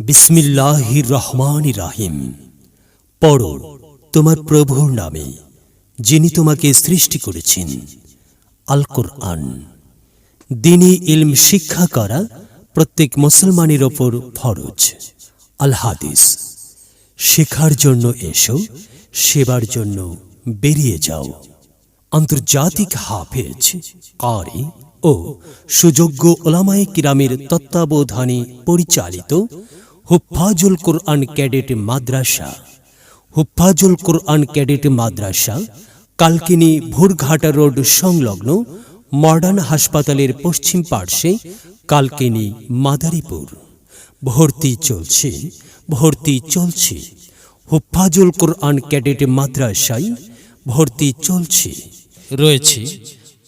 বিসমিল্লাহির রহমান রাহিম। পড়ো তোমার প্রভুর নামে, যিনি তোমাকে সৃষ্টি করেছেন। আল কোরআন দিনী ইলম শিক্ষা করা প্রত্যেক মুসলমানের ওপর ফরজ। আল হাদিস শেখার জন্য এসো, সেবার জন্য বেরিয়ে যাও। আন্তর্জাতিক হাফেজ, কারি ও সুযোগ্য ওলামায়ে কিরামের তত্ত্বাবধানে পরিচালিত Hufazul Quran cadet Madrasa. Hufazul Quran cadet Madrasa, Kalkini Bhorghata road সংলগ্ন মডার্ন হাসপাতালের পশ্চিম পার্শ্বে কালকিনি মাদারীপুর। ভর্তি চলছে ভর্তি চলছে। হুফাজুল কোরআন ক্যাডেট মাদ্রাসায় ভর্তি চলছে। রয়েছে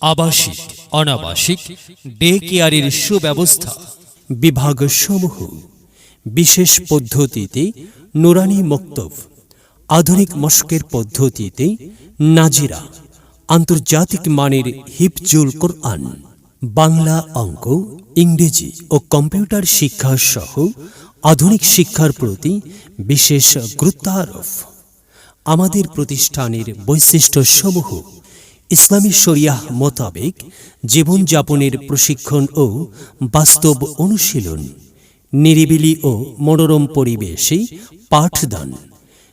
আবাসিক, অনাবাসিক, ডে কেয়ারের সুব্যবস্থা। বিভাগসমূহ বিশেষ পদ্ধতিতে নুরানি মক্তব, আধুনিক মস্কের পদ্ধতিতে নাজিরা, আন্তর্জাতিক মানের হিপজুল কোরআন, বাংলা অঙ্ক, ইংরেজি ও কম্পিউটার শিক্ষা সহ আধুনিক শিক্ষার প্রতি বিশেষ গুরুত্ব আরোপ আমাদের প্রতিষ্ঠানের বৈশিষ্ট্য সমূহ ইসলামী শরিয়াহ মোতাবেক জীবনযাপনের প্রশিক্ষণ ও বাস্তব অনুশীলন। নিরিবিলি ও মনোরম পরিবেশে পাঠদান।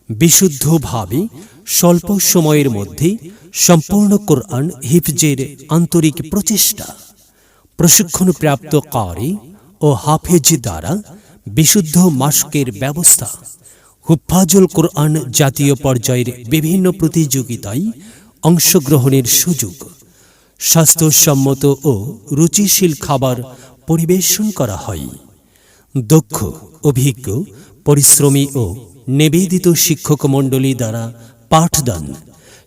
বিশুদ্ধভাবে স্বল্প সময়ের মধ্যে সম্পূর্ণ কোরআন হিফজের আন্তরিক প্রচেষ্টা, প্রশিক্ষণপ্রাপ্ত কারি ও হাফেজ দ্বারা বিশুদ্ধ মাস্কের ব্যবস্থা, হুফাজুল কোরআন জাতীয় পর্যায়ের বিভিন্ন প্রতিযোগিতায় অংশগ্রহণের সুযোগ, স্বাস্থ্যসম্মত ও রুচিশীল খাবার পরিবেশন করা হয়। দক্ষ অভিজ্ঞ, পরিশ্রমী ও নিবেদিত শিক্ষক মণ্ডলী দ্বারা পাঠদান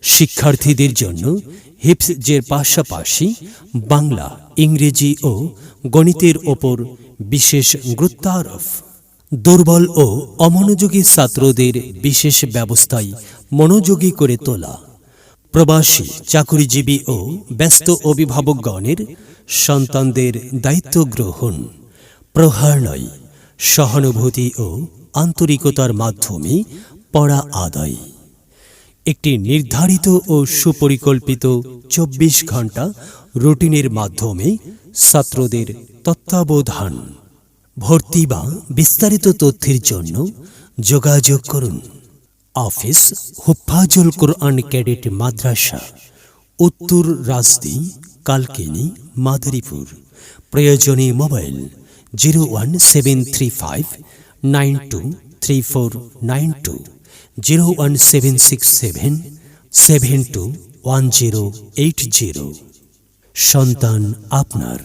শিক্ষার্থীদের জন্য হিপসের পাশাপাশি বাংলা, ইংরেজি ও গণিতের ওপর বিশেষ গুরুত্বারোপ। দুর্বল ও অমনোযোগী ছাত্রদের বিশেষ ব্যবস্থায় মনোযোগী করে তোলা। প্রবাসী, চাকুরিজীবী ও ব্যস্ত অভিভাবকগণের সন্তানদের দায়িত্ব গ্রহণ। প্রহার নয় সহানুভূতি ও আন্তরিকতার মাধ্যমে পড়া আদায়। একটি নির্ধারিত ও সুপরিকল্পিত চব্বিশ ঘণ্টা রুটিনের মাধ্যমে ছাত্রদের তত্ত্বাবধান, ভর্তি বা বিস্তারিত তথ্যের জন্য যোগাযোগ করুন। অফিস হুফাজুল কোরআন ক্যাডেট মাদ্রাসা, উত্তর রাজদি কালকিনি, মাদারীপুর। প্রয়োজনে mobile zero one seven three five, nine two three four nine two, zero one seven six seven seven two one zero eight zero. সন্তান আপনার,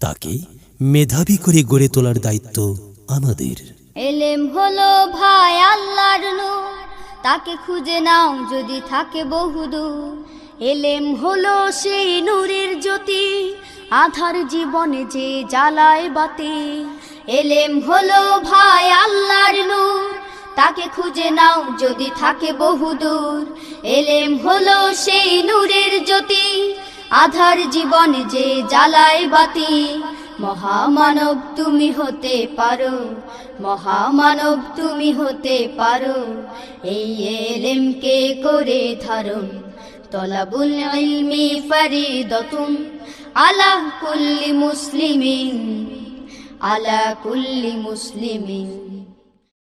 তাকে মেধাবী করে গড়ে তোলার দায়িত্ব আমাদের। এলেম হলো ভাই আল্লাহর তাকে খুঁজে নাও যদি থাকে বহুদূর। এলেম হলো সেই নূরের জ্যোতি আধার জীবনে যে জ্বালায় বাতি, এলেম হলো ভাই আল্লাহর নূর। তাকে খুঁজে নাও যদি থাকে বহুদূর এলেম হলো সেই নূরের জ্যোতি, আধার জীবনে যে জ্বালায় বাতি। মহামানব তুমি হতে পারো, মহামানব তুমি হতে পারো। এই এলেমকে করে ধারণ طلب العلم فريضة على كل مسلم على كل مسلم.